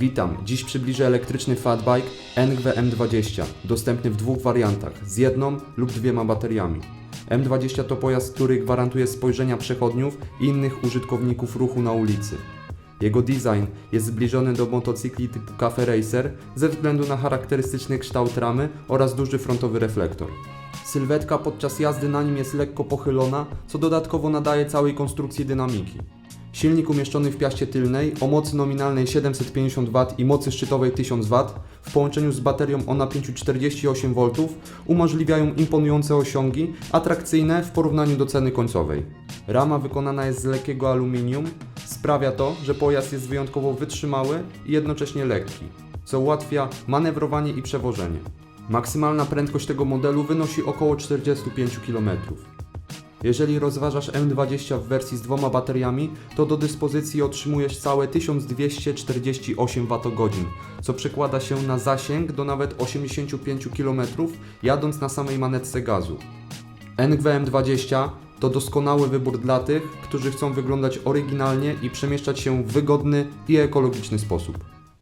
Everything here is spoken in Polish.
Witam, dziś przybliżę elektryczny fatbike NGW M20, dostępny w dwóch wariantach, z jedną lub dwiema bateriami. M20 to pojazd, który gwarantuje spojrzenia przechodniów i innych użytkowników ruchu na ulicy. Jego design jest zbliżony do motocykli typu Cafe Racer ze względu na charakterystyczny kształt ramy oraz duży frontowy reflektor. Sylwetka podczas jazdy na nim jest lekko pochylona, co dodatkowo nadaje całej konstrukcji dynamiki. Silnik umieszczony w piaście tylnej o mocy nominalnej 750 W i mocy szczytowej 1000 W w połączeniu z baterią o napięciu 48 V umożliwiają imponujące osiągi, atrakcyjne w porównaniu do ceny końcowej. Rama wykonana jest z lekkiego aluminium, sprawia to, że pojazd jest wyjątkowo wytrzymały i jednocześnie lekki, co ułatwia manewrowanie i przewożenie. Maksymalna prędkość tego modelu wynosi około 45 km. Jeżeli rozważasz M20 w wersji z dwoma bateriami, to do dyspozycji otrzymujesz całe 1248 Wh, co przekłada się na zasięg do nawet 85 km jadąc na samej manetce gazu. NGW M20 to doskonały wybór dla tych, którzy chcą wyglądać oryginalnie i przemieszczać się w wygodny i ekologiczny sposób.